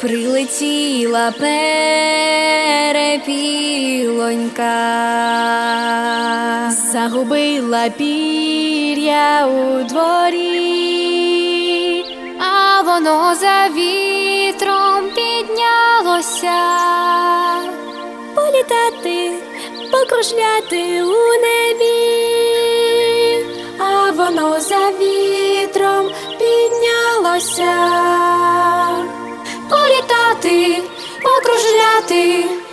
прилетіла перепілонька, загубила пір'я у дворі, а воно за вітром піднялося, політати, покружляти у небі, а воно за вітром піднялося. ти.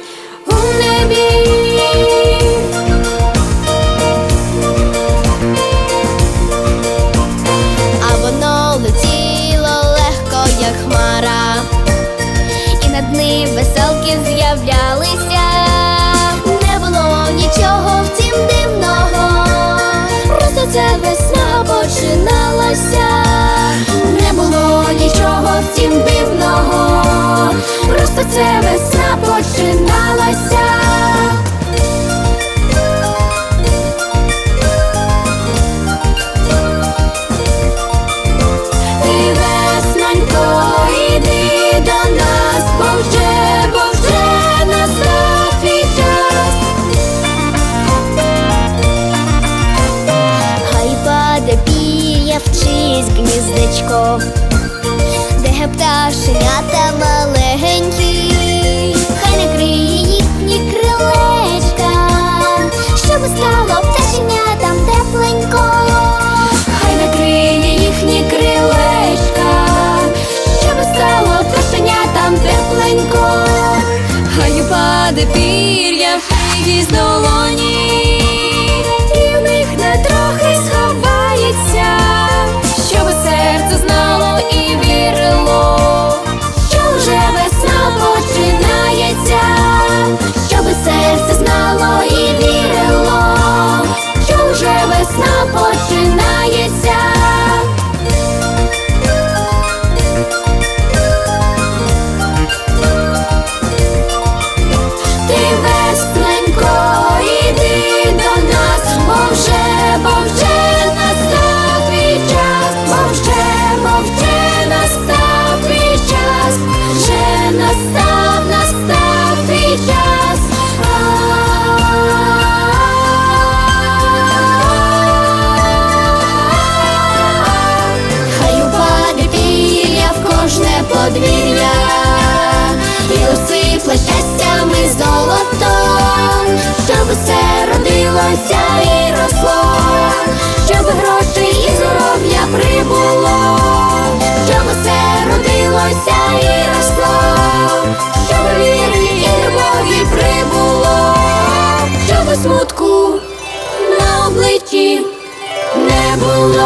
чиєсь гніздечко, де пташенята маленькі, хай не їхні крилечка, щоб стало пташенятам тепленько, хай не їхні крилечка, щоб стало пташенятам тепленько, хай упаде пір'я в з долоні.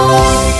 Oh.